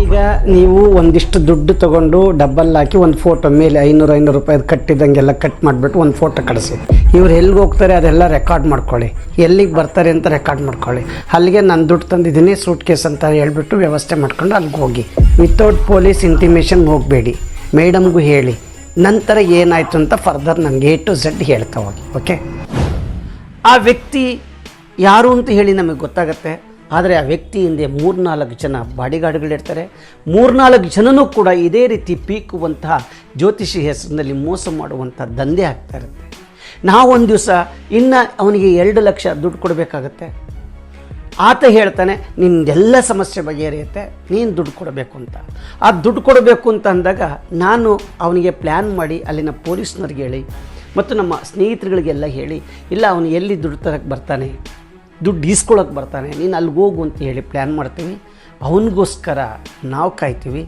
ಈಗ ನೀವು ಒಂದಿಷ್ಟು ದುಡ್ಡು ತಗೊಂಡು ಡಬ್ಬಲ್ ಹಾಕಿ ಒಂದು ಫೋಟೋ ಮೇಲೆ ಐನೂರು ಐನೂರು ರೂಪಾಯಿ ಕಟ್ಟಿದಂಗೆಲ್ಲ ಕಟ್ ಮಾಡಿಬಿಟ್ಟು ಒಂದು ಫೋಟೋ ಕಳಿಸಿ. ಇವ್ರು ಎಲ್ಲಿಗೆ ಹೋಗ್ತಾರೆ ಅದೆಲ್ಲ ರೆಕಾರ್ಡ್ ಮಾಡ್ಕೊಳ್ಳಿ. ಎಲ್ಲಿಗೆ ಬರ್ತಾರೆ ಅಂತ ರೆಕಾರ್ಡ್ ಮಾಡ್ಕೊಳ್ಳಿ. ಅಲ್ಲಿಗೆ ನಾನು ದುಡ್ಡು ತಂದಿದ್ದೀನಿ ಸೂಟ್ ಕೇಸ್ ಅಂತ ಹೇಳ್ಬಿಟ್ಟು ವ್ಯವಸ್ಥೆ ಮಾಡ್ಕೊಂಡು ಅಲ್ಲಿಗೆ ಹೋಗಿ. ವಿತೌಟ್ ಪೊಲೀಸ್ ಇಂಟಿಮೇಷನ್ ಹೋಗಬೇಡಿ. ಮೇಡಮ್ಗೂ ಹೇಳಿ. ನಂತರ ಏನಾಯಿತು ಅಂತ ಫರ್ದರ್ ನನಗೆ ಎ ಟು ಝೆಡ್ ಹೇಳ್ತಾ ಹೋಗಿ ಓಕೆ ಆ ವ್ಯಕ್ತಿ ಯಾರು ಅಂತ ಹೇಳಿ ನಮಗೆ ಗೊತ್ತಾಗತ್ತೆ. ಆದರೆ ಆ ವ್ಯಕ್ತಿ ಹಿಂದೆ ಮೂರ್ನಾಲ್ಕು ಜನ ಬಾಡಿಗಾರ್ಡ್ಗಳಿರ್ತಾರೆ. ಮೂರ್ನಾಲ್ಕು ಜನನೂ ಕೂಡ ಇದೇ ರೀತಿ ಪೀಕುವಂತಹ ಜ್ಯೋತಿಷಿ ಹೆಸರಿನಲ್ಲಿ ಮೋಸ ಮಾಡುವಂಥ ದಂಧೆ ಆಗ್ತಾ ಇರುತ್ತೆ. ನಾವೊಂದು ದಿವಸ ಇನ್ನು ಅವನಿಗೆ ಎರಡು ಲಕ್ಷ ದುಡ್ಡು ಕೊಡಬೇಕಾಗತ್ತೆ. ಆತ ಹೇಳ್ತಾನೆ, ನಿಂದೆಲ್ಲ ಸಮಸ್ಯೆ ಬಗೆಹರಿಯುತ್ತೆ, ನೀನು ದುಡ್ಡು ಕೊಡಬೇಕು ಅಂತ. ಆ ದುಡ್ಡು ಕೊಡಬೇಕು ಅಂತ ಅಂದಾಗ ನಾನು ಅವನಿಗೆ ಪ್ಲ್ಯಾನ್ ಮಾಡಿ ಅಲ್ಲಿನ ಪೊಲೀಸ್ನವ್ರಿಗೆ ಹೇಳಿ, ಮತ್ತು ನಮ್ಮ ಸ್ನೇಹಿತರುಗಳಿಗೆಲ್ಲ ಹೇಳಿ, ಇಲ್ಲ, ಅವನು ಎಲ್ಲಿ ದುಡ್ಡು ತರಕ್ಕೆ ಬರ್ತಾನೆ? ದುಡ್ಡು ಈಸ್ಕೊಳಕ್ಕೆ ಬರ್ತಾನೆ. ನೀನು ಅಲ್ಲಿಗೆ ಹೋಗು ಅಂತ ಹೇಳಿ ಪ್ಲ್ಯಾನ್ ಮಾಡ್ತೀವಿ. ಅವನಿಗೋಸ್ಕರ ನಾವು ಕಾಯ್ತೀವಿ.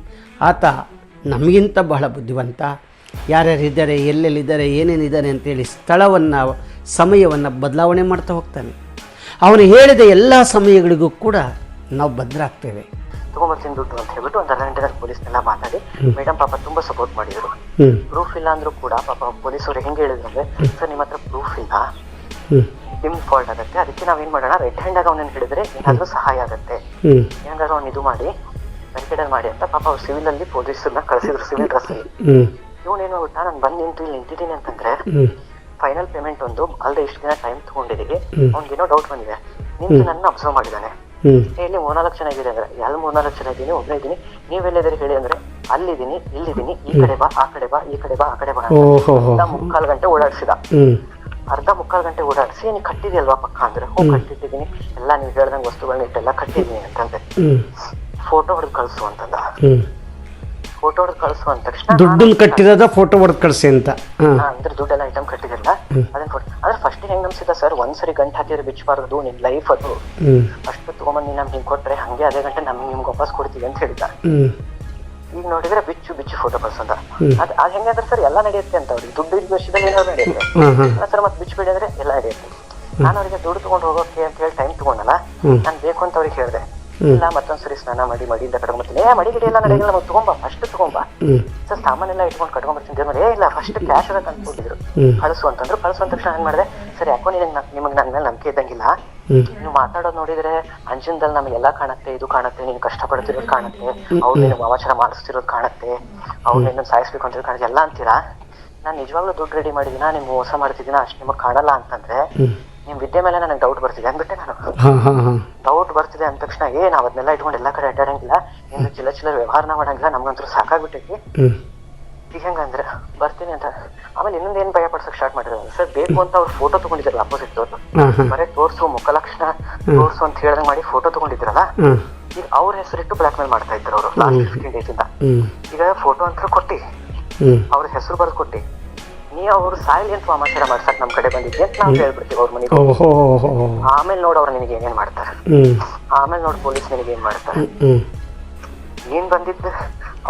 ಆತ ನಮಗಿಂತ ಬಹಳ ಬುದ್ಧಿವಂತ. ಯಾರ್ಯಾರಿದ್ದಾರೆ ಎಲ್ಲೆಲ್ಲಿದ್ದಾರೆ ಏನೇನಿದ್ದಾರೆ ಅಂತೇಳಿ ಸ್ಥಳವನ್ನು ಸಮಯವನ್ನು ಬದಲಾವಣೆ ಮಾಡ್ತಾ ಹೋಗ್ತಾನೆ. ಅವನು ಹೇಳಿದ ಎಲ್ಲ ಸಮಯಗಳಿಗೂ ಕೂಡ ನಾವು ಭದ್ರಾಗ್ತೇವೆ. ತಗೊಂಬರ್ತೀನಿ ದುಡ್ಡು ಅಂತ ಹೇಳ್ಬಿಟ್ಟು ಒಂದು ಅರ್ಧ ಪೊಲೀಸ್ನೆಲ್ಲ ಮಾತಾಡಿ ಮೇಡಮ್ ಪಾಪ ತುಂಬಾ ಸಪೋರ್ಟ್ ಮಾಡಿದ್ರು. ಪ್ರೂಫ್ ಇಲ್ಲ ಅಂದ್ರೂ ಕೂಡ ಪಾಪ ಪೊಲೀಸರು ಹೆಂಗೆ ಹೇಳಿದ್ರೆ ಸರ್ ನಿಮ್ಮ ಹತ್ರ ಪ್ರೂಫ್ ಇಲ್ಲ. ಹ್ಞೂ ನಿಮ್ ಫಾಲ್ಟ್ ಆಗುತ್ತೆ. ಅದಕ್ಕೆ ನಾವೇನ್ ಮಾಡೋಣ? ರೆಡ್ ಹ್ಯಾಂಡ್ ಆಗ ಅವನನ್ನ ಹಿಡಿದ್ರೆ ಏನಾದ್ರೂ ಸಹಾಯ ಆಗುತ್ತೆ. ಏನಾದ್ರೂ ಅವ್ನು ಇದು ಮಾಡಿ ಕನ್ಸಿಡರ್ ಮಾಡಿ ಅಂತ ಪಾಪ ಅವ್ರು ಸಿವಿಲ್ ಅಲ್ಲಿ ಪೊಲೀಸರನ್ನ ಕಳಿಸಿದ್ರು ಸಿವಿಲ್ ಡ್ರೆಸ್ ಅಲ್ಲಿ. ಏನು ಗೊತ್ತಾ ನಾನು ಬಂದ್ ನಿಂತು ಇಲ್ಲಿ ನಿಂತಿದ್ದೀನಿ ಅಂತಂದ್ರೆ ಫೈನಲ್ ಪೇಮೆಂಟ್ ಒಂದು ಅಲ್ಲದೆ ಇಷ್ಟು ದಿನ ಟೈಮ್ ತಗೊಂಡಿದ್ದೀವಿ. ಅವ್ನಿಗೇನೋ ಡೌಟ್ ಬಂದಿದೆ. ನಿಂತು ನನ್ನ ಅಬ್ಸರ್ವ್ ಮಾಡಿದಾನೆ ಇಲ್ಲಿ ಮೂರ್ನಾಲ್ಕು ಜನ ಇದ್ದೀರಿ ಅಂದ್ರೆ ಎಲ್ಲಿ ಮೂರ್ನಾಲ್ಕು ಜನ ಇದ್ದೀನಿ ಒಬ್ಬನೇ ಇದ್ದೀನಿ. ನೀವೆಲ್ಲಿದ್ದೀರಿ ಹೇಳಿ ಅಂದ್ರೆ ಅಲ್ಲಿದ್ದೀನಿ ಇಲ್ಲಿದ್ದೀನಿ ಈ ಕಡೆ ಬಾ ಆ ಕಡೆ ಬಾ ಈ ಕಡೆ ಬಾ ಆ ಕಡೆ ಬಾ ಮುಕ್ಕಾಲು ಗಂಟೆ ಓಡಾಡಿಸಿದ. ಅರ್ಧ ಮುಕ್ಕಾಲು ಗಂಟೆ ಓಡಾಡಿಸಿ ನೀ ಕಟ್ಟಿದೆಯಲ್ವಾ ಪಕ್ಕ? ಅಂದ್ರೆ ಹೋಗಿ ಕಟ್ಟಿದ್ದೀನಿ. ಎಲ್ಲ ನೀವು ಹೇಳ್ದಂಗೆ ವಸ್ತುಗಳನ್ನ ಇಟ್ಟೆಲ್ಲ ಕಟ್ಟಿದ್ದೀನಿ ಅಂತಂದೆ. ಫೋಟೋ ಹೊಡೆದು ಕಳಿಸು ಅಂತಂದ. ಫೋಟೋ ಹೊಡೆದು ಕಳಿಸು ಅಂದ ತಕ್ಷಣ ದುಡ್ಡನ್ನು ಕಟ್ಟಿದ ಫೋಟೋ ಹೊಡೆದು ಕಳಿಸಿ ಅಂತ. ಅಂದ್ರೆ ದುಡ್ಡೆಲ್ಲ ಐಟಮ್ ಕಟ್ಟಿದಿಲ್ಲ ಅದನ್ನ ಕೊಟ್ಟು ಅಂದ್ರೆ ಫಸ್ಟ್ ಹೆಂಗ್ ನಮ್ಸಿದ ಸರ್ ಒಂದ್ಸರಿ ಗಂಟೆ ಹಾಕಿದ್ರೆ ಬಿಚ್ಚಬಾರ್ದು ನಿನ್ ಲೈಫ್ ಅದು. ಅಷ್ಟು ತಗೊಂಬಂದು ನೀನು ನಮ್ಗೆ ಹಿಂಗ್ ಕೊಟ್ರೆ ಹಂಗೆ ಅದೇ ಗಂಟೆ ನಮ್ಗೆ ನಿಮ್ಗೆ ವಾಪಸ್ ಕೊಡ್ತೀವಿ ಅಂತ ಹೇಳಿದ ಈಗ ನೋಡಿದ್ರೆ ಬಿಚ್ಚು ಬಿಚ್ಚು ಫೋಟೋ ಕಳ್ಸಂದ ಅದ್ ಅದ್ ಹೆಂಗಂದ್ರೆ ಸರ್ ಎಲ್ಲ ನಡೆಯುತ್ತೆ ಅಂತ ಅವ್ರಿಗೆ. ದುಡ್ಡು ಇದ್ದ ವರ್ಷದಲ್ಲಿ ಏನಾದ್ರು ನಡೆಯುತ್ತೆ. ಸರ್ ಮತ್ತೆ ಬಿಚ್ಚಬೇಡಿ ಅಂದ್ರೆ ಎಲ್ಲ ನಡೆಯುತ್ತೆ. ನಾನು ಅವ್ರಿಗೆ ದುಡ್ಡು ತಗೊಂಡು ಹೋಗೋಕೆ ಅಂತ ಹೇಳಿ ಟೈಮ್ ತಗೊಂಡಲ್ಲ. ನಾನು ಬೇಕು ಅಂತ ಅವ್ರಿಗೆ ಹೇಳಿದೆ. ಇಲ್ಲ ಮತ್ತೊಂದ್ಸರಿ ಸ್ನಾನ ಮಾಡಿ ಮಡಿಯಿಂದ ಕಟ್ಕೊಂಡ್ಬರ್ತೀನಿ ಏ ಮಡಿ ಗಿಡ ಎಲ್ಲ ನಡೆಯಲ್ಲ ಮತ್ತೆ ತಗೊಂಬ ಫಸ್ಟ್ ತಗೊಂಬ ಸರ್ ಸಾಮಾನ್ ಸಾಮಾನೆಲ್ಲ ಇಟ್ಕೊಂಡು ಕಟ್ಕೊಂಡ್ಬರ್ತೀನಿ ದೇವ್ರ ಏ ಇಲ್ಲ ಫಸ್ಟ್ ಕ್ಯಾಶ್ ಅಂತ ಅನ್ಕೊಂಡಿದ್ರು. ಕಳಿಸು ಅಂತಂದ್ರು. ಕಳಿಸು ಅಂತ ತಕ್ಷಣ ಏನ್ ಮಾಡಿದೆ ಸರಿ ಯಾಕೋ ನಿನಗೆ ನಿಮಗೆ ನನ್ನ ಮೇಲೆ ನಂಬಿಕೆ ಇದ್ದಂಗಿಲ್ಲ. ನೀವು ಮಾತಾಡೋದು ನೋಡಿದ್ರೆ ಅಂಜನದಲ್ಲಿ ನಮಗೆಲ್ಲ ಕಾಣತ್ತೆ ಇದು ಕಾಣತ್ತೆ ನೀನ್ ಕಷ್ಟ ಪಡ್ತಿರೋದ್ ಕಾಣತ್ತೆ ಅವ್ರು ನಿನ್ನ ವಾಚನ ಮಾಡಿಸ್ತಿರೋದು ಕಾಣತ್ತೆ ಅವ್ರು ನಿನ್ನ ಸಾಯಿಸ್ಬೇಕು ಅಂತ ಕಾಣುತ್ತೆ ಎಲ್ಲ ಅಂತೀರಾ? ನಾನು ನಿಜವಾಗ್ಲೂ ದುಡ್ಡು ರೆಡಿ ಮಾಡಿದಿನ? ನಿಮ್ಗೆ ಮೋಸ ಮಾಡ್ತಿದ್ದೀನ ಅಷ್ಟು ನಿಮಗೆ ಕಾಣಲ್ಲ ಅಂತಂದ್ರೆ ನಿಮ್ ವಿದ್ಯೆ ಮೇಲೆ ನನಗೆ ಡೌಟ್ ಬರ್ತಿದೆ ಅಂದ್ಬಿಟ್ಟೆ ನಾನು. ಡೌಟ್ ಬರ್ತಿದೆ ಅಂದ ತಕ್ಷಣ ಏ ನಾವ್ ಅದನ್ನೆಲ್ಲ ಇಟ್ಕೊಂಡು ಎಲ್ಲಾ ಕಡೆ ಅಡ್ಡಾಡಂಗಿಲ್ಲ. ಇನ್ನು ಚಿಲ್ಲ ಚಿಲ್ಲರ್ ವ್ಯವಹಾರನ ಮಾಡಂಗಿಲ್ಲ. ನಮ್ಗಂತೂ ಸಾಕಾಗ್ಬಿಟ್ಟೈತಿ. ಈಗ ಹೆಂಗಂದ್ರೆ ಬರ್ತೀನಿ ಅಂತ. ಆಮೇಲೆ ಇನ್ನೊಂದು ಏನ್ ಭಯ ಪಡ್ಸಕ್ ಸ್ಟಾರ್ಟ್ ಮಾಡಿದ್ರು ಸರ್ ಬೇಕು ಅಂತ ಅವ್ರು ಫೋಟೋ ತಗೊಂಡಿದ್ರಲ್ಲ ಅಪೋಸಿಟ್ ಅವ್ರು ಬರೇ ತೋರ್ಸು ಮುಖ ಲಕ್ಷಣ ಮುಖಲಕ್ಷಣ ತೋರ್ಸು ಅಂತ ಹೇಳ್ದಂಗ್ ಮಾಡಿ ಫೋಟೋ ತಗೊಂಡಿದ್ರಲ್ಲ ಈಗ ಅವ್ರ ಹೆಸರಿಟ್ಟು ಬ್ಲಾಕ್ ಮೇಲ್ ಮಾಡ್ತಾ ಇದ್ರು ಅವರು ಲಾಸ್ಟ್ ಫಿಫ್ಟೀನ್ ಡೇಸ್ ಇಂದ. ಈಗ ಫೋಟೋ ಅಂತ ಕೊಟ್ಟಿ ಅವ್ರ ಹೆಸರು ಬರ್ದು ಕೊಟ್ಟಿ. ನೀ ಅವ್ರು ಸೈಲೆಂಟ್ ಅಂತ ವಾಮಾಚಾರ ಮಾಡ್ಸಕ್ ನಮ್ ಕಡೆ ಬಂದಿದ್ದೆ ಅಂತ ನಾವು ಹೇಳ್ಬಿಡ್ತೀವಿ ಅವ್ರ ಮನೆಗೆ? ಓಹೋ ಆಮೇಲೆ ನೋಡ್ ಅವ್ರು ನಿನಗೆ ಏನೇನ್ ಮಾಡ್ತಾರೆ? ಆಮೇಲೆ ನೋಡ್ ಪೊಲೀಸ್ ನಿನಗೆ ಏನ್ ಮಾಡ್ತಾರೆ? ಏನ್ ನೀನ್ ಬಂದಿದ್ದು?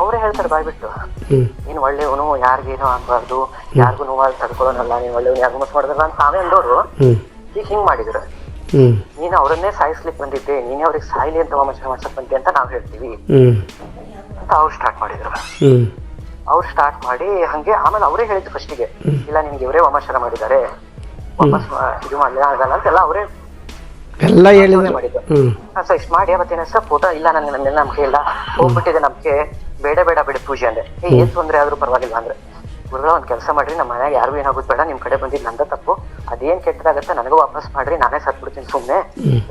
ಅವರೇ ಹೇಳ್ತಾರೆ ಬಾಯ್ಬಿಟ್ಟು. ಬಿಟ್ಟು ನೀನ್ ಒಳ್ಳೆಯವನು ಯಾರಿಗೇನು ಆಗ್ಬಾರ್ದು ಯಾರಿಗೂ ನೋವಾಗಿ ತಡ್ಕೊಳ್ಳೋನಲ್ಲ ನೀನ್ ಒಳ್ಳೆಯವನು ಯಾರಿಗೂ ಮಸ್ ಮಾಡೋದಲ್ಲ ಅಂತ ತಾವೇ ಅಂದೋರು. ಈಗ ಹಿಂಗ್ ಮಾಡಿದ್ರು. ನೀನ್ ನೀನು ಅವರನ್ನೇ ಸಾಯಿಸ್ಲಿಕ್ಕೆ ಬಂದಿದ್ದೆ ನೀನೇ ಅವ್ರಿಗೆ ಸಾಯ್ಲಿ ಅಂತ ವಾಮಾಚಾರ ಮಾಡ್ಸಕ್ ಬಂದೆ ಅಂತ ನಾವ್ ಹೇಳ್ತೀವಿ. ಅಂತ ಅವ್ರು ಸ್ಟಾರ್ಟ್ ಮಾಡಿದ್ರು. ಅವ್ರು ಸ್ಟಾರ್ಟ್ ಮಾಡಿ ಹಂಗೆ ಆಮೇಲೆ ಅವರೇ ಹೇಳಿದ್ರು ಫಸ್ಟಿಗೆ ಇಲ್ಲ ನಿಮ್ಗೆ ಇವರೇ ವಾಮಾಚಾರ ಮಾಡಿದ್ದಾರೆ. ವಾಪಸ್ ಇದು ಮಾಡಲಿಲ್ಲ ಆಗಲ್ಲ ಅಂತೆಲ್ಲ ಅವರೇ ಎಲ್ಲ ಹೇಳಿದ್ರು ಮಾಡಿದ್ದು. ಹ್ಞೂ ಸರ್ ಇಷ್ಟು ಮಾಡಿ ಅವತ್ತೇನ ಸರ್? ಫೋಟೋ ಇಲ್ಲ ನನ್ಗೆ ನನ್ನೆಲ್ಲ ನಂಬಿಕೆ ಇಲ್ಲ. ಹೋಗ್ಬಿಟ್ಟಿದೆ ನಂಬಿಕೆ. ಬೇಡ ಬೇಡ ಬಿಡಿ ಪೂಜೆ ಅಂದ್ರೆ. ಏನ್ ತೊಂದ್ರೆ ಆದ್ರೂ ಪರವಾಗಿಲ್ಲ ಅಂದ್ರೆ. ಗುರುಗಳ ಒಂದ್ ಕೆಲಸ ಮಾಡ್ರಿ ನಮ್ಮ ಮನ್ಯಾಗ ಯಾರು ಏನಾಗೋದು ಬೇಡ ನಿಮ್ ಕಡೆ ಬಂದಿದ್ ನಂದ ತಪ್ಪು. ಅದೇನ್ ಕೆಟ್ಟದಾಗತ್ತೆ ನನಗೂ ವಾಪಸ್ ಮಾಡ್ರಿ ನಾನೇ ಸತ್ ಬಿಡ್ತೀನಿ ಸುಮ್ನೆ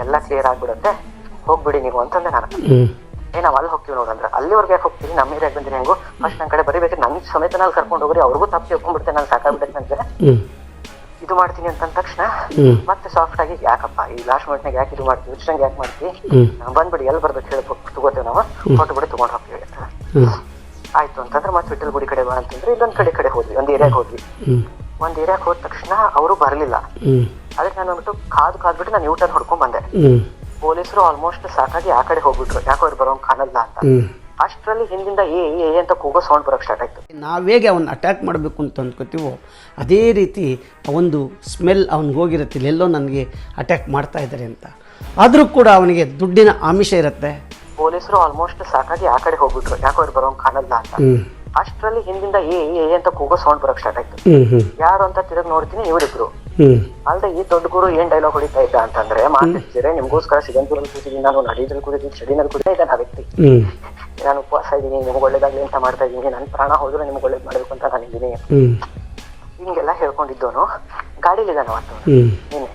ಎಲ್ಲಾ ಕ್ಲಿಯರ್ ಆಗ್ಬಿಡುತ್ತೆ. ಹೋಗ್ಬಿಡಿ ನೀವು ಅಂತಂದೆ ನಾನು. ಏ ನಾವ್ ಅಲ್ಲಿ ಹೋಗ್ತೀವಿ ನೋಡಂದ್ರೆ ಅಲ್ಲಿವರೆಗೆ ಯಾಕೆ ಹೋಗ್ತೀವಿ ನಮ್ಮ ಏರಿಯಾಗ ಬಂದ್ರೆ ಹೆಂಗು? ಫಸ್ಟ್ ನನ್ನ ಕಡೆ ಬರೀಬೇಕು. ನನ್ ಸಮೇತ ನಾನು ಕರ್ಕೊಂಡು ಹೋಗ್ರಿ. ಅವ್ರಿಗೂ ತಪ್ಪಿ ಹೋಗ್ಬಿಡ್ತೇನೆ ನಾನು ಸಾಕಾಗ್ಬಿಡ್ತೇನೆ ಅಂದ್ರೆ. ಇದು ಮಾಡ್ತೀನಿ ಅಂತ ಅಂದ ತಕ್ಷಣ ಮತ್ತೆ ಸಾಫ್ಟ್ ಆಗಿ ಯಾಕಪ್ಪ? ಈ ಲಾಸ್ಟ್ ಮಿನಿಟ್ನಾಗ ಯಾಕೆ ಇದು ಮಾಡ್ತೀವಿ ಇಷ್ಟಂಗ್ ಯಾಕೆ ಮಾಡ್ತೀವಿ ಬಂದ್ಬಿಡಿ. ಎಲ್ಲಿ ಬರ್ಬೇಕು ಹೇಳಿ ತಗೋತೇವೆ ನಾವು. ಫೋಟೋ ಬಿಡಿ ತಗೊಂಡ್ ಹೋಗ್ತೀವಿ. ಆಯ್ತು ಅಂತಂದ್ರೆ ಮತ್ತೆ ವಿಠಲ್ ಗುಡಿ ಕಡೆ ಬಾ ಅಂತಂದ್ರೆ ಇಲ್ಲೊಂದ್ ಕಡೆ ಕಡೆ ಹೋದ್ವಿ. ಒಂದ್ ಏರಿಯಾಗ ಹೋದ್ವಿ. ಒಂದ್ ಏರಿಯಾಗ ಹೋದ ತಕ್ಷಣ ಅವರು ಬರಲಿಲ್ಲ. ಅದಕ್ಕೆ ನಾನು ಅಂದ್ಬಿಟ್ಟು ಕಾದು ಕಾದ್ಬಿಟ್ಟು ನಾನು ಯೂಟರ್ನ್ ಹೊಡ್ಕೊಂಡ್ ಬಂದೆ. ಪೊಲೀಸರು ಆಲ್ಮೋಸ್ಟ್ ಸಾಕಾಗಿ ಆ ಕಡೆ ಹೋಗ್ಬಿಟ್ರು. ಯಾಕೋ ಅವ್ರು ಬರೋಂಗ್ ಕಾಣಲ್ಲ ಅಂತ. ಅಷ್ಟರಲ್ಲಿ ಹಿಂದಿಂದ ಏ ಏ ಅಂತ ಕೂಗೋ ಸೌಂಡ್ ಬರೋಕ್ಕೆ ಸ್ಟಾರ್ಟ್ ಆಯಿತು. ನಾವು ಹೇಗೆ ಅವನ್ನ ಅಟ್ಯಾಕ್ ಮಾಡಬೇಕು ಅಂತ ಅಂದ್ಕೋತೀವೋ ಅದೇ ರೀತಿ ಒಂದು ಸ್ಮೆಲ್ ಅವ್ನಿಗೆ ಹೋಗಿರುತ್ತೆ ಎಲ್ಲೋ ನನಗೆ ಅಟ್ಯಾಕ್ ಮಾಡ್ತಾ ಇದ್ದಾರೆ ಅಂತ. ಆದರೂ ಕೂಡ ಅವನಿಗೆ ದುಡ್ಡಿನ ಆಮಿಷ ಇರುತ್ತೆ. ಪೊಲೀಸರು ಆಲ್ಮೋಸ್ಟ್ ಸಾಕಾಗಿ ಆ ಕಡೆ ಹೋಗ್ಬಿಟ್ರು. ಯಾಕೋ ಅವ್ರು ಬರೋಂಗ್ ಕಾಣಲ್ಲ ಅಂತ. ಅಷ್ಟ್ರಲ್ಲಿ ಹಿಂದಿಂದ ಏ ಏ ಅಂತ ಕೂಗೋ ಸೌಂಡ್ ಬರೋಕ್ ಸ್ಟಾರ್ಟ್ ಆಯ್ತು. ಯಾರು ಅಂತ ತಿರುಗಿ ನೋಡ್ತೀನಿ ಇವರಿಬ್ರು ಅಲ್ದೆ ಈ ದೊಡ್ಡ ಗುರು ಏನ್ ಡೈಲಾಗ್ ಹೊಡಿತಾ ಇದ್ದ ಅಂತಂದ್ರೆ ಮಾತಾಡ್ತಿದ್ರೆ ನಿಮ್ಗೋಸ್ಕರ ಸಿಗಂದೂರಲ್ಲಿ ಕೂತಿದ್ದೀನಿ ನಾನು ನಡೀದ್ರಲ್ಲಿ ಕೂತಿದ್ದೀನಿ ಚಳಿನಲ್ಲಿ ಕೂತಿದ್ದೆ ಇದ್ದಾನೆ ವ್ಯಕ್ತಿ. ನಾನು ಉಪವಾಸ ಇದ್ದೀನಿ ನಿಮ್ಗೆ ಒಳ್ಳೇದಾಗ್ಲಿ ಅಂತ ಮಾಡ್ತಾ ಇದ್ದೀನಿ ನನ್ನ ಪ್ರಾಣ ಹೋದ್ರೆ ನಿಮ್ಗೆ ಒಳ್ಳೇದ್ ಮಾಡ್ಬೇಕು ಅಂತ ನಾನು ಇದ್ದೀನಿ. ಹಿಂಗೆಲ್ಲ ಹೇಳ್ಕೊಂಡಿದ್ದವನು ಗಾಡಿಲಿದ್ದಾನೆ ಅವತ್ತು ನೀನೆ.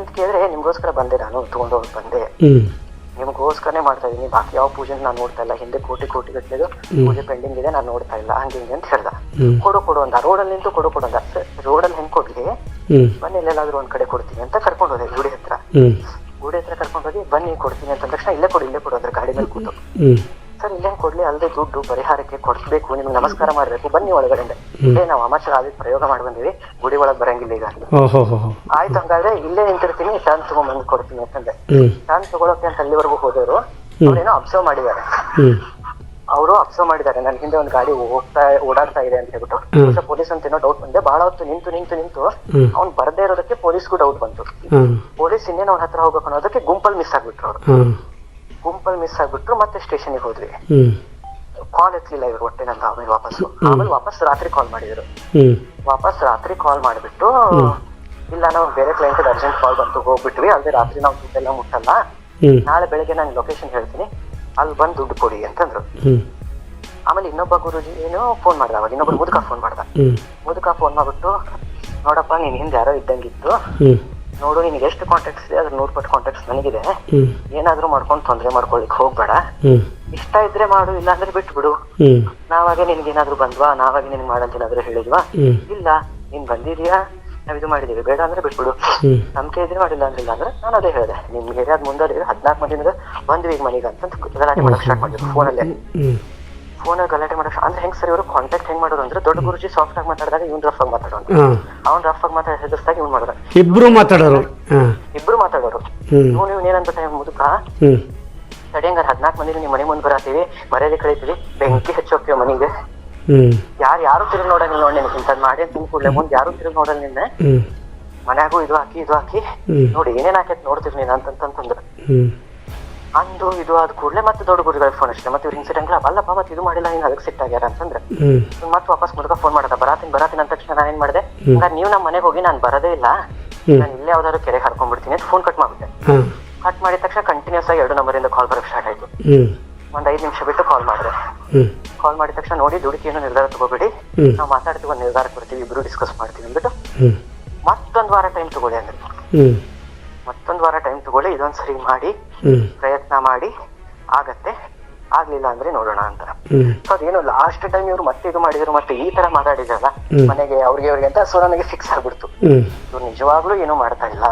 ಅಂತ ಕೇಳಿದ್ರೆ ನಿಮ್ಗೋಸ್ಕರ ಬಂದೆ ನಾನು ತಗೊಂಡೋಗಿ ಬಂದೆ. ನಿಮ್ಗೋಸ್ಕರನೇ ಮಾಡ್ತಾ ಇದೀನಿ. ಬಾಕಿ ಯಾವ ಪೂಜೆ ನಾನು ನೋಡ್ತಾ ಇಲ್ಲ. ಹಿಂದೆ ಕೋಟಿ ಕೋಟಿ ಗಟ್ಟಲೆದು ಪೂಜೆ ಪೆಂಡಿಂಗ್ ಇದೆ ನಾನು ನೋಡ್ತಾ ಇಲ್ಲ. ಹಂಗೆ ಹಿಂಗೆ ಅಂತ ಹೇಳ್ದ. ಕೊಡು ಕೊಡು ಅಂದ. ರೋಡಲ್ಲಿ ನಿಂತು ಕೊಡು ಕೊಡು ಅಂದ. ರೋಡಲ್ಲಿ ಹೆಂಗ್ ಕೊಡ್ಲಿ? ಬನ್ನಿ ಎಲ್ಲಾದ್ರೂ ಒಂದ್ ಕಡೆ ಕೊಡ್ತೀನಿ ಅಂತ ಕರ್ಕೊಂಡು ಹೋದೆ ಗುಡಿ ಹತ್ರ. ಗುಡಿ ಹತ್ರ ಕರ್ಕೊಂಡು ಹೋಗಿ ಬನ್ನಿ ಕೊಡ್ತೀನಿ ಅಂತ ತಕ್ಷಣ ಇಲ್ಲೇ ಕೊಡು ಇಲ್ಲೇ ಕೊಡು ಅಂದ್ರೆ ಗಾಡಿ ಮೇಲೆ ಕೂತು. ಅಲ್ಲದೆ ದುಡ್ಡು ಪರಿಹಾರಕ್ಕೆ ಕೊಡಿಸ್ಬೇಕು ನಿಮ್ಗೆ ನಮಸ್ಕಾರ ಮಾಡಬೇಕು ಬನ್ನಿ ಒಳಗಡೆ ಇಲ್ಲೇ ನಾವು ಅಮಾಚಾರ ಆಗಿ ಪ್ರಯೋಗ ಮಾಡಿ ಬಂದಿವಿ ಗುಡಿ ಒಳಗೆ ಬರಂಗಿಲ್ಲ ಈಗ. ಆಯ್ತು ಹಂಗಾದ್ರೆ ಇಲ್ಲೇ ನಿಂತಿರ್ತೀನಿ ಟರ್ನ್ ತಗೊಂಡ್ ಕೊಡ್ತೀನಿ ಅಂತಂದೆ. ಹ್ಞೂ ಟರ್ನ್ ತಗೊಳಕ್ಕೆ ಅಂತ ಅಲ್ಲಿವರೆಗೂ ಹೋದವರು ಅವ್ರೇನೋ ಅಬ್ಸರ್ವ್ ಮಾಡಿದ್ದಾರೆ. ಅವರು ಅಬ್ಸರ್ವ್ ಮಾಡಿದ್ದಾರೆ ನನ್ನ ಹಿಂದೆ ಒಂದು ಗಾಡಿ ಹೋಗ್ತಾ ಓಡಾಡ್ತಾ ಇದೆ ಅಂತ ಹೇಳ್ಬಿಟ್ಟು. ಪೊಲೀಸ್ ಅಂತ ಏನೋ ಡೌಟ್ ಬಂದೆ ಬಹಳ ಹೊತ್ತು ನಿಂತು ನಿಂತು ನಿಂತು ಅವ್ನು ಬರ್ದೇ ಇರೋದಕ್ಕೆ ಪೊಲೀಸ್ಗೂ ಡೌಟ್ ಬಂತು. ಪೊಲೀಸ್ ಇನ್ನೇನು ಅವ್ನ ಹತ್ರ ಹೋಗ್ಬೇಕು ಅನ್ನೋದಕ್ಕೆ ಗುಂಪಲ್ ಮಿಸ್ ಆಗ್ಬಿಟ್ರು ಅವ್ರು. ಗುಂಪಲ್ಲಿ ಗುಂಪಲ್ ಮಿಸ್ ಆಗ್ಬಿಟ್ರು ಮತ್ತೆ ಸ್ಟೇಷನ್ಗೆ ಹೋದ್ವಿ. ಕಾಲ್ ಎತ್ತಲಿಲ್ಲ ಇವ್ರು ಹೊಟ್ಟೆ ನಂದು ಆಮೇಲೆ ವಾಪಸ್ಸು. ಆಮೇಲೆ ವಾಪಸ್ ರಾತ್ರಿ ಕಾಲ್ ಮಾಡಿದ್ರು. ವಾಪಸ್ ರಾತ್ರಿ ಕಾಲ್ ಮಾಡಿಬಿಟ್ಟು ಇಲ್ಲ ನಾವು ಬೇರೆ ಕ್ಲೈಂಟ್ ಅರ್ಜೆಂಟ್ ಕಾಲ್ ಬಂತು ಹೋಗ್ಬಿಟ್ವಿ. ಅಲ್ಲದೆ ರಾತ್ರಿ ನಾವು ದುಡ್ಡೆಲ್ಲ ಮುಟ್ಟಲ್ಲ. ನಾಳೆ ಬೆಳಿಗ್ಗೆ ನಾನು ಲೊಕೇಶನ್ ಹೇಳ್ತೀನಿ. ಅಲ್ಲಿ ಬಂದು ದುಡ್ಡು ಕೊಡಿ ಅಂತಂದ್ರು. ಆಮೇಲೆ ಇನ್ನೊಬ್ಬ ಗುರುಜಿ ಏನೋ ಫೋನ್ ಮಾಡ್ದ ಅವಾಗ ಇನ್ನೊಬ್ರು ಮುದುಕ ಫೋನ್ ಮಾಡ್ದ. ಮುದುಕ ಫೋನ್ ಮಾಡ್ಬಿಟ್ಟು ನೋಡಪ್ಪ ನೀನ್ ಹಿಂದೆ ಯಾರೋ ಇದ್ದಂಗಿತ್ತು ನೋಡು ನಿನ್ಗೆ ಎಷ್ಟು ಕಾಂಟ್ಯಾಕ್ಟ್ಸ್ ಇದೆ? ಅದ್ರ ನೂರ್ ಪಟ್ಟು ಕಾಂಟ್ಯಾಕ್ಟ್ಸ್ ನನಗಿದೆ. ಏನಾದ್ರು ಮಾಡ್ಕೊಂಡು ತೊಂದರೆ ಮಾಡ್ಕೊಳಿಕ್ ಹೋಗ್ಬೇಡ. ಇಷ್ಟ ಇದ್ರೆ ಮಾಡು ಇಲ್ಲ ಅಂದ್ರೆ ಬಿಟ್ಬಿಡು. ಬಿಡು ನಾವಾಗೆ ನಿನ್ಗೆ ಏನಾದ್ರು ಬಂದ್ವಾ ನಾವಾಗೆ ನಿನ್ಗೆ ಮಾಡಂತ ಏನಾದ್ರು ಹೇಳಿದ್ವಾ? ಇಲ್ಲ ನೀನ್ ಬಂದಿದ್ಯಾ ನಾವ್ ಇದು ಮಾಡಿದೀವಿ ಬೇಡ ಅಂದ್ರೆ ಬಿಟ್ಬಿಡು. ನಂಬಿಕೆ ಇದ್ರೆ ಮಾಡಿಲ್ಲ ಅಂದ್ರಿಲ್ಲ ಅಂದ್ರೆ ನಾನು ಅದೇ ಹೇಳಿದೆ. ನಿಮ್ ಏರಿಯಾದ ಮುಂದೆ ಹದಿನಾಲ್ಕು ಮಂದಿನ ಬಂದ್ವಿ ಈಗ ಮನೆಗೆ ಅಂತ ಗಲಾಟೆ ಮಾಡಕ್ ಸ್ಟಾರ್ಟ್ ಮಾಡಿದ್ರು ಫೋನಲ್ಲೇ. ಫೋನ್ ಅಲ್ಲಿ ಗಲಾಟೆ ಮಾಡಕ್ ಅಂದ್ರೆ ಹೆಂಗ್ ಸರ್ ಇವರು ಕಾಂಟ್ಯಾಕ್ಟ್ ಹೆಂಗ್ ಮಾಡೋದು ಅಂದ್ರೆ ದೊಡ್ಡ ಗುರುಜಿ ಸಾಫ್ಟ್ ಆಗಿ ಮಾತಾಡಿದಾಗ ಇವ್ನು ರಫ್ ಆಗಿ ಮಾತಾಡೋನು ಹಾಂ. ಅವ್ನ್ ರಫ್ ಆಗಿ ಮಾತಾಡ ಹೆದರ್ಸ್ದಾಗ ಇವ್ನು ಮಾಡಿದ. ಇಬ್ರು ಮಾತಾಡೋರು. ಇಬ್ರು ಮಾತಾಡೋರು. ಇವ್ನು ಇವ್ನು ಏನಂತ ಟೈಮ್ ಮುದುಕ ಹ್ಞೂ ಹಂಗಾರ ಹದಿನಾಲ್ಕು ಮಂದಿ ನಿಮ್ ಮನೆ ಮುಂದೆ ಬರತ್ತೀವಿ. ಮರ್ಯಾದೆ ಕಳೀತೀವಿ ಬೆಂಕಿ ಹಚ್ಚೋಕ್ತೀವಿ ಮನೆಗೆ. ಯಾರು ಯಾರು ತಿರುಗಿ ನೋಡಂಗಿಲ್ಲ ನೋಡಿ ನಿನ್ಗೆ. ಮಾಡಿ ತುಂಬ ಕೂಡಲೇ ಮುಂದೆ ಯಾರು ತಿರುಗಿ ನೋಡಲ್ಲ ನಿನ್ನೆ. ಮನ್ಯಾಗು ಇದು ಹಾಕಿ ಇದು ಹಾಕಿ. ನೋಡಿ ಏನೇನ್ ಹಾಕೈತಿ ನೋಡ್ತೀವಿ ನೀನ್ ಅಂತಂತಂದ್ರೆ ಅಂದು ಇದು ಆದ ಕೂಡಲೇ ಮತ್ತೆ ದೊಡ್ಡ ಗುರುಗಳಿಗೆ ಫೋನ್ ಅಷ್ಟೇ ಮತ್ತೆ ಇವ್ರ ಇನ್ಸಿಡೆಂಟ್ ಅಲ್ಲಪ್ಪ ಮತ್ತೆ ಇದು ಮಾಡಿಲ್ಲ ನೀನ್ ಅದಕ್ಕೆ ಸಿಟ್ಟಾಗ್ಯಾರ ಅಂತಂದ್ರೆ. ಹ್ಞೂ ಮತ್ತೆ ವಾಪಸ್ ಮುದುಕ ಫೋನ್ ಮಾಡದ. ಬರಾತೀನಿ ಬರಾತೀನಿ ಅಂತ ತಕ್ಷಣ ನಾನು ಏನ್ ಮಾಡಿದೆ ಹಂಗಾರೆ ನೀವು ನಮ್ಮ ಮನೆಗೆ ಹೋಗಿ ನಾನು ಬರದೇ ಇಲ್ಲ. ನಾನು ಇಲ್ಲೇ ಯಾವ್ದಾದ್ರು ಕೆರೆಗೆ ಹರ್ಕೊಂಡ್ಬಿಡ್ತೀನಿ ಅಂತ ಫೋನ್ ಕಟ್ ಮಾಡ್ಬಿಟ್ಟೆ. ಕಟ್ ಮಾಡಿದ ತಕ್ಷಣ ಕಂಟಿನ್ಯೂಸ್ ಆಗಿ ಎರಡು ನಂಬರಿಂದ ಕಾಲ್ ಬರಕ್ಕೆ ಸ್ಟಾರ್ಟ್ ಆಯ್ತು. ಒಂದು ಐದು ನಿಮಿಷ ಬಿಟ್ಟು ಕಾಲ್ ಮಾಡಿದ್ರೆ ಕಾಲ್ ಮಾಡಿದ ತಕ್ಷಣ ನೋಡಿ ದುಡುಕಿ ಏನೋ ನಿರ್ಧಾರ ತಗೋಬೇಡಿ. ನಾವು ಮಾತಾಡ್ತೀವಿ ಒಂದು ನಿರ್ಧಾರ ಕೊಡ್ತೀವಿ ಇಬ್ರು ಡಿಸ್ಕಸ್ ಮಾಡ್ತೀವಿ ಅಂದ್ಬಿಟ್ಟು ಮತ್ತೊಂದ್ ವಾರ ಟೈಮ್ ತಗೊಳ್ಳಿ ಅಂದ್ರೆ ಮತ್ತೊಂದ್ ವಾರ ಟೈಮ್ ತಗೊಳ್ಳಿ ಇದೊಂದ್ ಸರಿ ಮಾಡಿ ಪ್ರಯತ್ನ ಮಾಡಿ ಆಗತ್ತೆ ಆಗ್ಲಿಲ್ಲ ಅಂದ್ರೆ ನೋಡೋಣ ಅಂತ. ಸೊ ಅದೇನು ಲಾಸ್ಟ್ ಟೈಮ್ ಇವ್ರು ಮತ್ತೆ ಇದು ಮಾಡಿದ್ರು ಮತ್ತೆ ಈ ತರ ಮಾತಾಡಿದ್ರಲ್ಲ. ಮನೆಗೆ ಅವ್ರಿಗೆ ಅವ್ರಿಗೆ ಅಂತ ಸೊ ನನಗೆ ಫಿಕ್ಸ್ ಆಗ್ಬಿಡ್ತು. ಇವ್ರು ನಿಜವಾಗ್ಲೂ ಏನು ಮಾಡ್ತಾ ಇಲ್ಲ.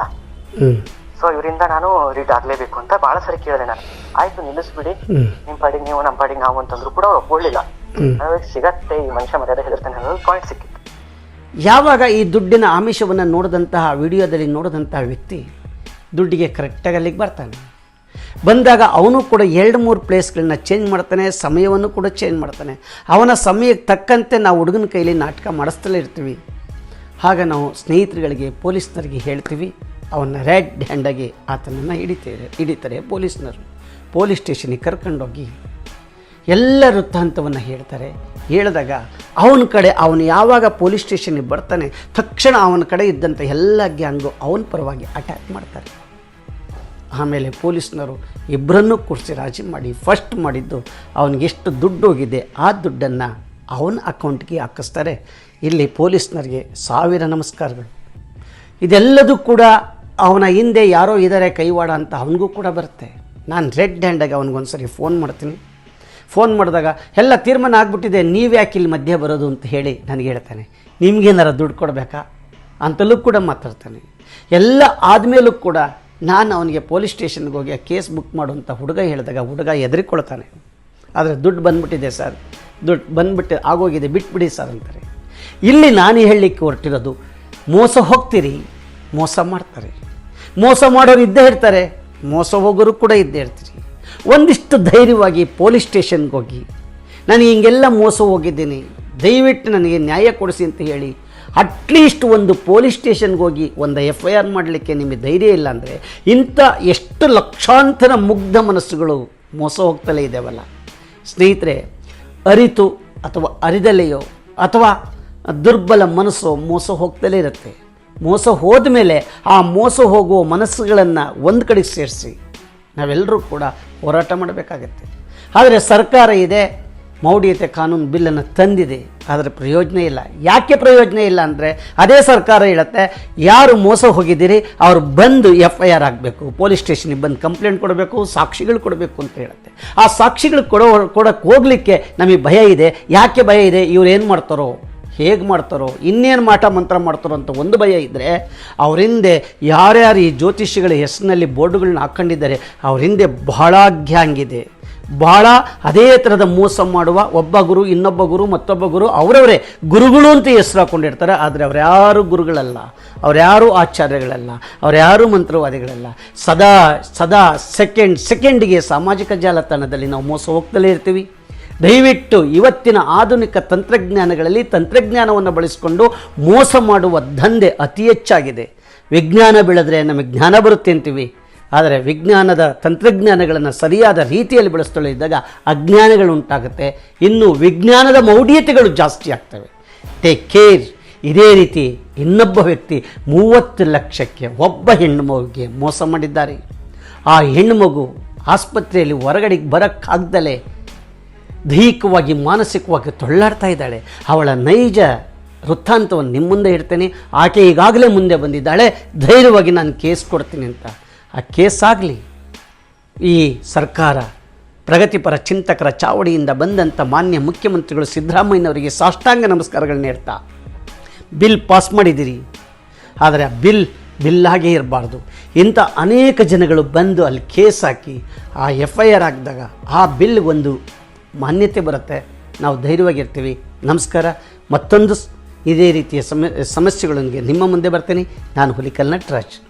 ಸೊ ಇವರಿಂದ ನಾನು ರೀಡ್ ಆಗ್ಲೇಬೇಕು ಅಂತ ಬಹಳ ಸರಿ ಕೇಳಿದೆ ನಾನು. ಆಯ್ತು ನಿಲ್ಲಿಸ್ಬಿಡಿ. ನಿಮ್ ಪಾಡಿಗೆ ನೀವು ನಮ್ಮ ಪಾಡಿಗೆ ನಾವು ಅಂತಂದ್ರು ಕೂಡ ಅವ್ರು ಒಪ್ಕೊಳ್ಳಿಲ್ಲ. ಸಿಗತ್ತೆ ಈ ಮನುಷ್ಯ ಮರ್ಯಾದೆ ಹೆದರ್ತಾನೆ ಅನ್ನೋದು ಪಾಯಿಂಟ್ ಸಿಕ್ಕಿತ್ತು. ಯಾವಾಗ ಈ ದುಡ್ಡಿನ ಆಮಿಷವನ್ನು ನೋಡಿದಂತಹ ವಿಡಿಯೋದಲ್ಲಿ ನೋಡಿದಂತಹ ವ್ಯಕ್ತಿ ದುಡ್ಡಿಗೆ ಕರೆಕ್ಟಾಗಿ ಅಲ್ಲಿಗೆ ಬರ್ತಾನೆ. ಬಂದಾಗ ಅವನು ಕೂಡ ಎರಡು ಮೂರು ಪ್ಲೇಸ್ಗಳನ್ನ ಚೇಂಜ್ ಮಾಡ್ತಾನೆ ಸಮಯವನ್ನು ಕೂಡ ಚೇಂಜ್ ಮಾಡ್ತಾನೆ. ಅವನ ಸಮಯಕ್ಕೆ ತಕ್ಕಂತೆ ನಾವು ಹುಡುಗನ ಕೈಲಿ ನಾಟಕ ಮಾಡಿಸ್ತಲೇ ಇರ್ತೀವಿ. ಆಗ ನಾವು ಸ್ನೇಹಿತರುಗಳಿಗೆ ಪೊಲೀಸ್ನರಿಗೆ ಹೇಳ್ತೀವಿ. ಅವನ್ನ ರೆಡ್ ಹ್ಯಾಂಡಾಗಿ ಆತನನ್ನು ಹಿಡಿತಾರೆ ಹಿಡಿತಾರೆ ಪೊಲೀಸ್ನರು ಪೊಲೀಸ್ ಸ್ಟೇಷನಿಗೆ ಕರ್ಕೊಂಡೋಗಿ ಎಲ್ಲ ವೃತ್ತಾಂತವನ್ನು ಹೇಳ್ತಾರೆ. ಹೇಳಿದಾಗ ಅವನ ಕಡೆ ಅವನು ಯಾವಾಗ ಪೊಲೀಸ್ ಸ್ಟೇಷನಿಗೆ ಬರ್ತಾನೆ, ತಕ್ಷಣ ಅವನ ಕಡೆ ಇದ್ದಂಥ ಎಲ್ಲ ಗ್ಯಾಂಗು ಅವನ ಪರವಾಗಿ ಅಟ್ಯಾಕ್ ಮಾಡ್ತಾರೆ. ಆಮೇಲೆ ಪೊಲೀಸ್ನವರು ಇಬ್ಬರನ್ನೂ ಕೂರಿಸಿ ರಾಜಿ ಮಾಡಿ ಫಸ್ಟ್ ಮಾಡಿದ್ದು ಅವನಿಗೆ ಎಷ್ಟು ದುಡ್ಡು ಹೋಗಿದೆ, ಆ ದುಡ್ಡನ್ನು ಅವನ ಅಕೌಂಟ್ಗೆ ಹಾಕಿಸ್ತಾರೆ. ಇಲ್ಲಿ ಪೊಲೀಸ್ನರಿಗೆ ಸಾವಿರ ನಮಸ್ಕಾರಗಳು. ಇದೆಲ್ಲದೂ ಕೂಡ ಅವನ ಹಿಂದೆ ಯಾರೋ ಇದ್ದಾರೆ ಕೈವಾಡ ಅಂತ ಅವನಿಗೂ ಕೂಡ ಬರುತ್ತೆ. ನಾನು ರೆಡ್ ಹ್ಯಾಂಡಾಗಿ ಅವನಿಗೊಂದ್ಸರಿ ಫೋನ್ ಮಾಡ್ತೀನಿ. ಫೋನ್ ಮಾಡಿದಾಗ, ಎಲ್ಲ ತೀರ್ಮಾನ ಆಗಿಬಿಟ್ಟಿದೆ, ನೀವು ಯಾಕೆ ಇಲ್ಲಿ ಮಧ್ಯೆ ಬರೋದು? ಅಂತ ಹೇಳಿ ನನಗೆ ಹೇಳ್ತಾನೆ. ನಿಮ್ಗೇನಾರ ದುಡ್ಡು ಕೊಡಬೇಕಾ? ಅಂತಲೂ ಕೂಡ ಮಾತಾಡ್ತಾನೆ. ಎಲ್ಲ ಆದಮೇಲೂ ಕೂಡ ನಾನು ಅವನಿಗೆ ಪೊಲೀಸ್ ಸ್ಟೇಷನ್ಗೆ ಹೋಗಿ ಕೇಸ್ ಬುಕ್ ಮಾಡುವಂಥ ಹುಡುಗ ಹೇಳಿದಾಗ ಹುಡುಗ ಹೆದರಿಕೊಳ್ತಾನೆ. ಆದರೆ ದುಡ್ಡು ಬಂದ್ಬಿಟ್ಟಿದೆ ಸರ್. ದುಡ್ಡು ಬಂದ್ಬಿಟ್ಟು ಆಗೋಗಿದೆ, ಬಿಟ್ಬಿಡಿ ಸರ್ ಅಂತಾರೆ. ಇಲ್ಲಿ ನಾನು ಹೇಳಲಿಕ್ಕೆ ಹೊರಟಿರೋದು, ಮೋಸ ಹೋಗ್ತೀರಿ, ಮೋಸ ಮಾಡ್ತಾರೆ. ಮೋಸ ಮಾಡೋರು ಇದ್ದೇ ಇರ್ತಾರೆ, ಮೋಸ ಹೋಗೋರು ಕೂಡ ಇದ್ದೇ ಇರ್ತೀರಿ. ಒಂದಿಷ್ಟು ಧೈರ್ಯವಾಗಿ ಪೊಲೀಸ್ ಸ್ಟೇಷನ್ಗೆ ಹೋಗಿ, ನಾನು ಹಿಂಗೆಲ್ಲ ಮೋಸ ಹೋಗಿದ್ದೀನಿ, ದಯವಿಟ್ಟು ನನಗೆ ನ್ಯಾಯ ಕೊಡಿಸಿ ಅಂತ ಹೇಳಿ, ಅಟ್ಲೀಸ್ಟ್ ಒಂದು ಪೊಲೀಸ್ ಸ್ಟೇಷನ್ಗೆ ಹೋಗಿ ಒಂದು ಎಫ್ ಐ ಆರ್ ಮಾಡಲಿಕ್ಕೆ ನಿಮಗೆ ಧೈರ್ಯ ಇಲ್ಲ ಅಂದರೆ, ಇಂಥ ಎಷ್ಟು ಲಕ್ಷಾಂತರ ಮುಗ್ಧ ಮನಸ್ಸುಗಳು ಮೋಸ ಹೋಗ್ತಲೇ ಇದ್ದಾವಲ್ಲ. ಸ್ನೇಹಿತರೆ, ಅರಿತು ಅಥವಾ ಅರಿದಲೆಯೋ ಅಥವಾ ದುರ್ಬಲ ಮನಸ್ಸು ಮೋಸ ಹೋಗ್ತಲೇ ಇರುತ್ತೆ. ಮೋಸ ಹೋದ ಮೇಲೆ ಆ ಮೋಸ ಹೋಗುವ ಮನಸ್ಸುಗಳನ್ನು ಒಂದು ಕಡೆಗೆ ಸೇರಿಸಿ ನಾವೆಲ್ಲರೂ ಕೂಡ ಹೋರಾಟ ಮಾಡಬೇಕಾಗತ್ತೆ. ಆದರೆ ಸರ್ಕಾರ ಇದೆ, ಮೌಢ್ಯತೆ ಕಾನೂನು ಬಿಲ್ಲನ್ನು ತಂದಿದೆ, ಆದರೆ ಪ್ರಯೋಜನ ಇಲ್ಲ. ಯಾಕೆ ಪ್ರಯೋಜನ ಇಲ್ಲ ಅಂದರೆ ಅದೇ ಸರ್ಕಾರ ಹೇಳುತ್ತೆ, ಯಾರು ಮೋಸ ಹೋಗಿದ್ದೀರಿ, ಅವರು ಬಂದು ಎಫ್ ಐ ಆರ್ ಆಗಬೇಕು ಪೊಲೀಸ್ ಸ್ಟೇಷನಿಗೆ ಬಂದು ಕಂಪ್ಲೇಂಟ್ ಕೊಡಬೇಕು, ಸಾಕ್ಷಿಗಳು ಕೊಡಬೇಕು ಅಂತ ಹೇಳುತ್ತೆ. ಆ ಸಾಕ್ಷಿಗಳು ಕೊಡೋ ಕೊಡೋಕ್ಕೆ ಹೋಗಲಿಕ್ಕೆ ನಮಗೆ ಭಯ ಇದೆ. ಯಾಕೆ ಭಯ ಇದೆ? ಇವ್ರು ಏನು ಮಾಡ್ತಾರೋ? ಹೇಗೆ ಮಾಡ್ತಾರೋ, ಇನ್ನೇನು ಮಾಟ ಮಂತ್ರ ಮಾಡ್ತಾರೋ ಅಂತ ಒಂದು ಭಯ ಇದ್ದರೆ ಅವ್ರ ಹಿಂದೆ ಯಾರ್ಯಾರು ಈ ಜ್ಯೋತಿಷಿಗಳ ಹೆಸರಿನಲ್ಲಿ ಬೋರ್ಡುಗಳನ್ನ ಹಾಕ್ಕೊಂಡಿದ್ದಾರೆ ಅವ್ರ ಹಿಂದೆ ಬಹಳ ಗ್ಯಾಂಗಿದೆ ಬಹಳ ಅದೇ ಥರದ ಮೋಸ ಮಾಡುವ ಒಬ್ಬ ಗುರು, ಇನ್ನೊಬ್ಬ ಗುರು, ಮತ್ತೊಬ್ಬ ಗುರು, ಅವರವರೇ ಗುರುಗಳು ಅಂತ ಹೆಸರು ಹಾಕ್ಕೊಂಡಿರ್ತಾರೆ ಆದರೆ ಅವರ್ಯಾರು ಗುರುಗಳಲ್ಲ. ಅವರ್ಯಾರು ಆಚಾರ್ಯಗಳಲ್ಲ. ಅವರ್ಯಾರು ಮಂತ್ರವಾದಿಗಳಲ್ಲ. ಸದಾ ಸದಾ ಸೆಕೆಂಡ್ ಸೆಕೆಂಡಿಗೆ ಸಾಮಾಜಿಕ ಜಾಲತಾಣದಲ್ಲಿ ನಾವು ಮೋಸ ಹೋಗ್ತಲೇ ಇರ್ತೀವಿ. ದಯವಿಟ್ಟು ಇವತ್ತಿನ ಆಧುನಿಕ ತಂತ್ರಜ್ಞಾನಗಳಲ್ಲಿ ತಂತ್ರಜ್ಞಾನವನ್ನು ಬಳಸಿಕೊಂಡು ಮೋಸ ಮಾಡುವ ದಂಧೆ ಅತಿ ಹೆಚ್ಚಾಗಿದೆ. ವಿಜ್ಞಾನ ಬೆಳೆದ್ರೆ ನಮಗೆ ಜ್ಞಾನ ಬರುತ್ತೆ ಅಂತೀವಿ. ಆದರೆ ವಿಜ್ಞಾನದ ತಂತ್ರಜ್ಞಾನಗಳನ್ನು ಸರಿಯಾದ ರೀತಿಯಲ್ಲಿ ಬಳಸ್ತೊಳ್ಳಿದ್ದಾಗ ಅಜ್ಞಾನಗಳು ಉಂಟಾಗುತ್ತೆ. ಇನ್ನು ವಿಜ್ಞಾನದ ಮೌಢ್ಯತೆಗಳು ಜಾಸ್ತಿ ಆಗ್ತವೆ. ಟೇಕ್ ಕೇರ್ ಇದೇ ರೀತಿ ಇನ್ನೊಬ್ಬ ವ್ಯಕ್ತಿ ಮೂವತ್ತು ಲಕ್ಷಕ್ಕೆ ಒಬ್ಬ ಹೆಣ್ಣು ಮಗುಗೆ ಮೋಸ ಮಾಡಿದ್ದಾರೆ. ಆ ಹೆಣ್ಣು ಮಗು ಆಸ್ಪತ್ರೆಯಲ್ಲಿ ಹೊರಗಡೆಗೆ ಬರೋಕ್ಕಾಗ್ದಲೇ ದೈಹಿಕವಾಗಿ, ಮಾನಸಿಕವಾಗಿ ತೊಳ್ಳಾಡ್ತಾ ಇದ್ದಾಳೆ. ಅವಳ ನೈಜ ವೃತ್ತಾಂತವನ್ನು ನಿಮ್ಮ ಮುಂದೆ ಇಡ್ತೇನೆ. ಆಕೆ ಈಗಾಗಲೇ ಮುಂದೆ ಬಂದಿದ್ದಾಳೆ. ಧೈರ್ಯವಾಗಿ ನಾನು ಕೇಸ್ ಕೊಡ್ತೀನಿ ಅಂತ. ಆ ಕೇಸ್ ಆಗಲಿ. ಈ ಸರ್ಕಾರ ಪ್ರಗತಿಪರ ಚಿಂತಕರ ಚಾವಡಿಯಿಂದ ಬಂದಂಥ ಮಾನ್ಯ ಮುಖ್ಯಮಂತ್ರಿಗಳು ಸಿದ್ದರಾಮಯ್ಯನವರಿಗೆ ಸಾಷ್ಟಾಂಗ ನಮಸ್ಕಾರಗಳನ್ನ ಇಡ್ತಾ ಬಿಲ್ ಪಾಸ್ ಮಾಡಿದ್ದೀರಿ. ಆದರೆ ಆ ಬಿಲ್ ಬಿಲ್ಲಾಗೇ ಇರಬಾರ್ದು. ಇಂಥ ಅನೇಕ ಜನಗಳು ಬಂದು ಅಲ್ಲಿ ಕೇಸ್ ಹಾಕಿ, ಆ ಎಫ್ ಐ ಆರ್ ಹಾಕಿದಾಗ ಆ ಬಿಲ್ ಒಂದು ಮಾನ್ಯತೆ ಬರುತ್ತೆ. ನಾವು ಧೈರ್ಯವಾಗಿರ್ತೀವಿ. ನಮಸ್ಕಾರ. ಮತ್ತೊಂದು ಇದೇ ರೀತಿಯ ಸಮ ಸಮಸ್ಯೆಗಳೊಂದಿಗೆ ನಿಮ್ಮ ಮುಂದೆ ಬರ್ತೇನೆ. ನಾನು ಹುಲಿಕಲ್ ನಟರಾಜ್